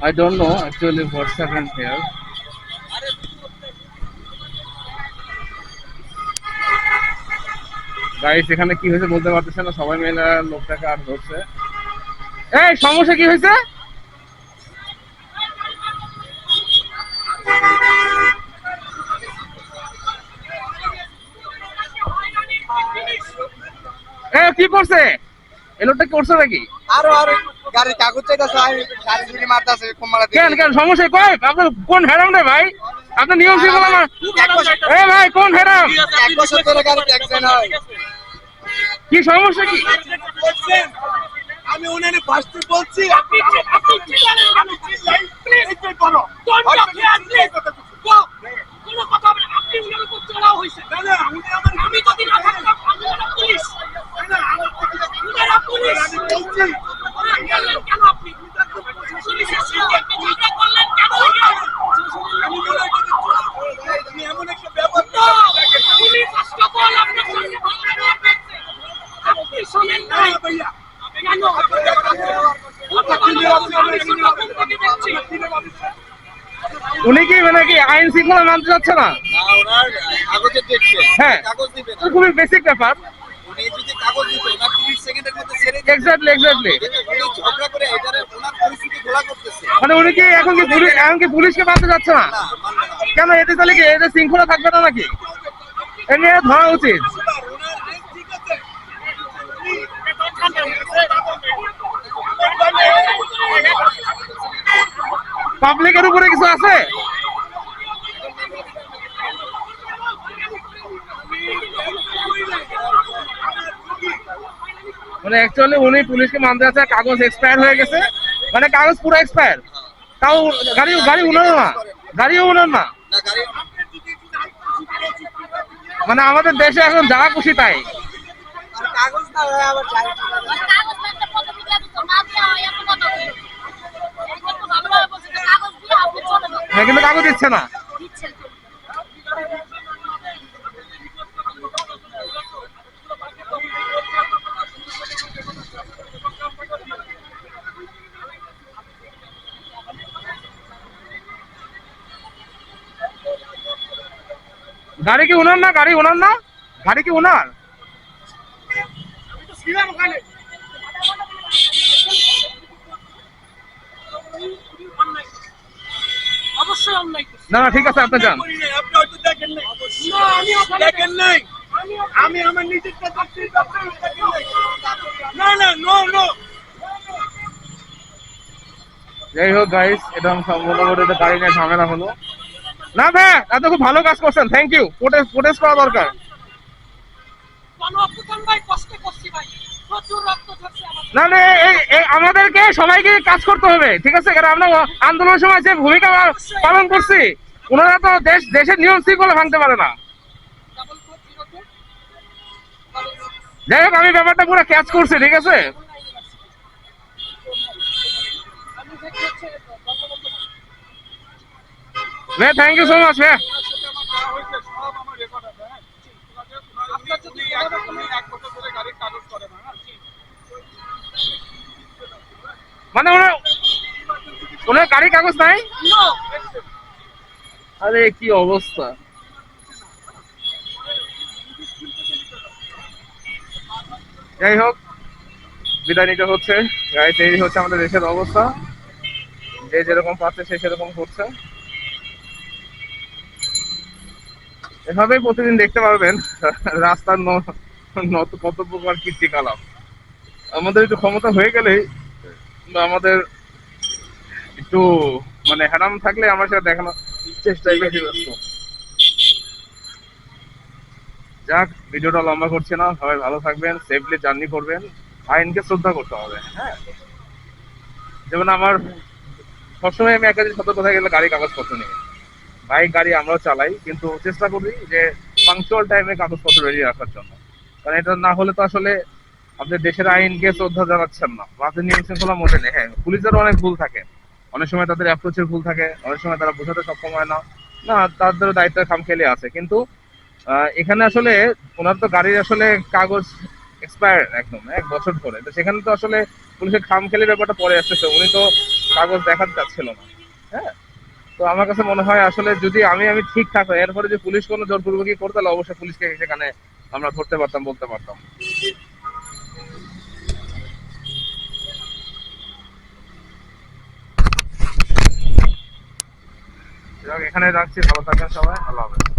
I don't know, actually, what's happened here. Guys এখানে কি হয়েছে বলতে পারতেছে না, সবাই মিলে লোকটাকে আর ধরছে। এই, সমস্যা কি হয়েছে? এ, কি করছে? এই লোকটা করছে নাকি? আরও আরও গাড়ির কাগজ চাইতেছে আমি সারি ঝুড়ি মারতেছে কেন কেন সমস্যা কই? আপনার কোন হেরাম রে ভাই? আপনার নিয়ম শৃঙ্খলা মা- এ ভাই কোন হেরাম? এক বছর ধরে গাড়ি অ্যাক্সিডেন্ট হয়। কি সমস্যা কি আমি উনারে ফার্স্টে বলছি আপনি ঠিক- আপনি ঠিক আমি চিল্লাই, please, করো। Don't talk here, please. Go. কোনো কথা হবে না। আপনি উনার উপর চড়াও হয়েছে। আমি যদি না থাকতাম, আমি ওরা পুলিশ। উনারা পুলিশ। ওরা গেলেন কেন আপনি? পুলিশের সঙ্গে আপনি ঝগড়া করলেন কেন? No, police first of all আপনার সঙ্গে ঝগড়া করছে। আপনি শোনেন নাই। কেন? কথা বলো, আমি শুনলাম কোন থেকে দেখছি। উনি কি মানে কি আইন শৃঙ্খলা মানতে চাচ্ছে না? হ্যাঁ। খুবই বেসিক ব্যাপার। উনি যদি কাগজ দিত ওনার 30 সেকেন্ডের মধ্যে ছেড়ে দিত। এক্স্যাক্টলি এক্স্যাক্টলি কিন্তু উনি ঝগড়া করে এটারে ওনার পরিস্থিতি ঘোলা করতেছে। মানে উনি কি এখন কি পুলিশ এখন কি পুলিশকে মানতে চাচ্ছে না? কেন এতে তাহলে কি এতে শৃঙ্খলা থাকবে না নাকি? এ নিয়ে ধরা উচিত ওনার আইন ঠিক আছে পাবলিকের উপরে কিছু আছে? মানে অ্যাকচুয়ালি উনি পুলিশকে মানতে আছে, কাগজ এক্সপায়ার হয়ে গেছে। মানে কাগজ পুরো এক্সপায়ার তাও গাড়ি গাড়ি উনার না। গাড়িও উনার না। মানে আমাদের দেশে এখন যা খুশি তাই। কাগজ না যাই কাগজ একটা পদ্ধতি লাগবে তো না দেওয়া হয় এত কথা বলে একটু ভালোভাবে বলছে যে কাগজ দিয়ে আপনি চলে যান হ্যাঁ, কিন্তু কাগজ দিচ্ছে না। গাড়ি কি উনার না? গাড়ি উনার না? গাড়ি কি উনার অবশ্যই অন্যায় করছে। না না ঠিক আছে আপনি যান। আপনি হয়তো দেখেন নাই না, আমি দেখেন নাই। আমি আমি আমার নিজের না? না নো নো যাই হোক গাইস এটা সম্পূর্ণ করে এটা গাড়ি নিয়ে ঝামেলা হলো। না ভাই এত খুব ভালো কাজ করছেন থ্যাংক ইউ প্রোটেস্ট প্রোটেস্ট করা দরকার। ভাই কষ্ট করছি ভাই। না না আমাদেরকে সবাইকে কাজ করতে হবে ঠিক আছে কারণ আমরা আন্দোলনের সময় যে ভূমিকা পালন করছি ওনারা তো দেশ দেশের নিয়ম শৃঙ্খলা ভাঙতে পারে না যাই হোক আমি ব্যাপারটা পুরো ক্যাচ করছি ঠিক আছে ভাই থ্যাংক ইউ সো মাচ ভাই আপনার যদি কোনো মানে ওনার ওনার গাড়ি কাগজ নাই? আরে কি অবস্থা? যাই হোক বিদায় নিতে হচ্ছে। গাড়িতে এই হচ্ছে আমাদের দেশের অবস্থা। যে যেরকম পাচ্ছে সে সেরকম করছে। এভাবেই প্রতিদিন দেখতে পারবেন রাস্তার নত কত প্রকার কীর্তিকলাপ। আমাদের একটু ক্ষমতা হয়ে গেলেই আমাদের একটু মানে হ্যারাম থাকলে আমার সাথে দেখানো চেষ্টাই বেশি যাক, ভিডিওটা লম্বা করছে না, সবাই ভালো থাকবেন সেফলি জার্নি করবেন। আইনকে শ্রদ্ধা করতে হবে। হ্যাঁ যেমন আমার, সবসময় আমি জিনিস সতর্ক থাকে গাড়ি কাগজপত্র নিয়ে। বাইক, গাড়ি আমরাও চালাই, কিন্তু চেষ্টা করি যে পাংচুয়াল টাইমে কাগজপত্র রেডি রাখার জন্য। কারণ এটা না হলে তো আসলে আপনি দেশের আইনকে শ্রদ্ধা জানাচ্ছেন না। আপনি নিয়ম শৃঙ্খলা মধ্যে নেই। হ্যাঁ পুলিশেরও অনেক ভুল থাকে। অনেক সময় তাদের অ্যাপ্রোচের ভুল থাকে। অনেক সময় তারা বোঝাতে সক্ষম হয় না। না, তাদের দায়িত্বের খামখেয়ালি আছে। কিন্তু এখানে আসলে ওনার তো গাড়ির আসলে কাগজ এক্সপায়ার একদম এক বছর ধরে। তো সেখানে তো আসলে পুলিশের খামখেয়ালি ব্যাপারটা পরে আসতেছে উনি তো কাগজ দেখাতে চাচ্ছিল না। হ্যাঁ? তো আমার কাছে মনে হয় আসলে যদি আমি আমি ঠিক থাকতাম, এরপরে যে পুলিশ কোনো জোরপূর্বকই করতে, তাহলে অবশ্যই পুলিশকে সেখানে আমরা ধরতে পারতাম, বলতে পারতাম। এখানে রাখছি ভালো থাকবেন সবাই আল্লাহ হাফেজ